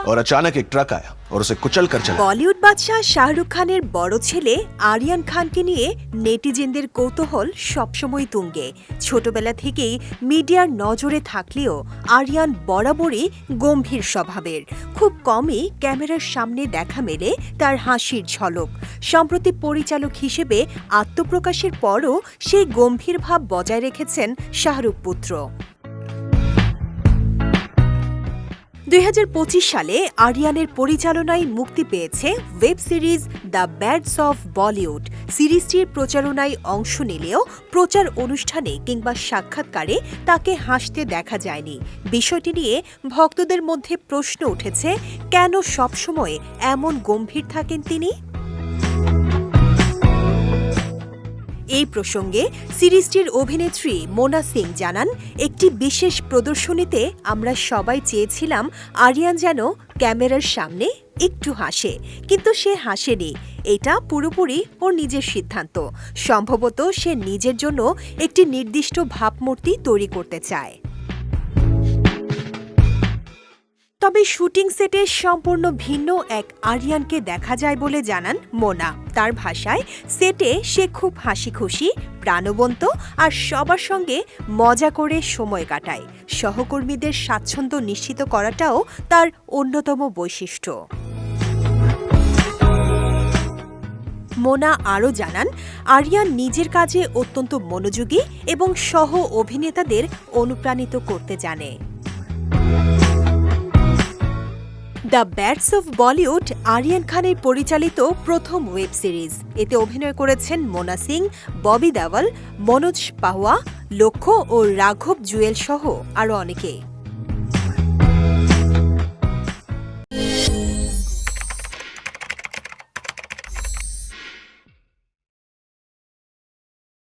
और अचानक एक ट्रक आया और उसे कुचल कर चला বলিউড বাদশাহ শাহরুখ খানের বড় ছেলে আরিয়ান খানকে নিয়ে নেটিজেনদের কৌতূহল সবসময় তুঙ্গে ছোটবেলা থেকেই মিডিয়ার নজরে থাকলেও আরিয়ান বরাবরই গম্ভীর স্বভাবের খুব কমই ক্যামেরার সামনে দেখা মেলে তার হাসির ঝলক সম্প্রতি পরিচালক হিসেবে আত্মপ্রকাশের পরও সেই গম্ভীর ভাব বজায় রেখেছেন শাহরুখ পুত্র দুই হাজার পঁচিশ সালে আরিয়ানের পরিচালনায় মুক্তি পেয়েছে web series the Bads of Bollywood. সিরিজটির প্রচারণায় অংশ নিলেও প্রচার অনুষ্ঠানে কিংবা সাক্ষাৎকারে তাকে হাসতে দেখা যায়নি। বিষয়টি নিয়ে ভক্তদের মধ্যে প্রশ্ন উঠেছে, কেন সবসময় এমন গম্ভীর থাকেন তিনি? এই প্রসঙ্গে সিরিজটির অভিনেত্রী মোনা সিং জানান, একটি বিশেষ প্রদর্শনীতে আমরা সবাই চেয়েছিলাম আরিয়ান যেন ক্যামেরার সামনে একটু হাসে, কিন্তু সে হাসেনি। এটা পুরোপুরি ওর নিজের সিদ্ধান্ত। সম্ভবত সে নিজের জন্য একটি নির্দিষ্ট ভাবমূর্তি তৈরি করতে চায়। তবে শুটিং সেটে সম্পূর্ণ ভিন্ন এক আরিয়ানকে দেখা যায় বলে জানান মোনা। তার ভাষায়, সেটে সে খুব হাসি খুশি প্রাণবন্ত আর সবার সঙ্গে মজা করে সময় কাটায়। সহকর্মীদের স্বাচ্ছন্দ্য নিশ্চিত করাটাও তার অন্যতম বৈশিষ্ট্য। মোনা আরও জানান, আরিয়ান নিজের কাজে অত্যন্ত মনোযোগী এবং সহ অভিনেতাদের অনুপ্রাণিত করতে জানে। The Bats of Bollywood Aryan খানের পরিচালিত প্রথম ওয়েব সিরিজ। এতে অভিনয় করেছেন মোনা সিং, ববি দেওয়াল, মনোজ পাহওয়া লক্ষ্য ও রাঘব জুয়েল সহ আরও অনেকে।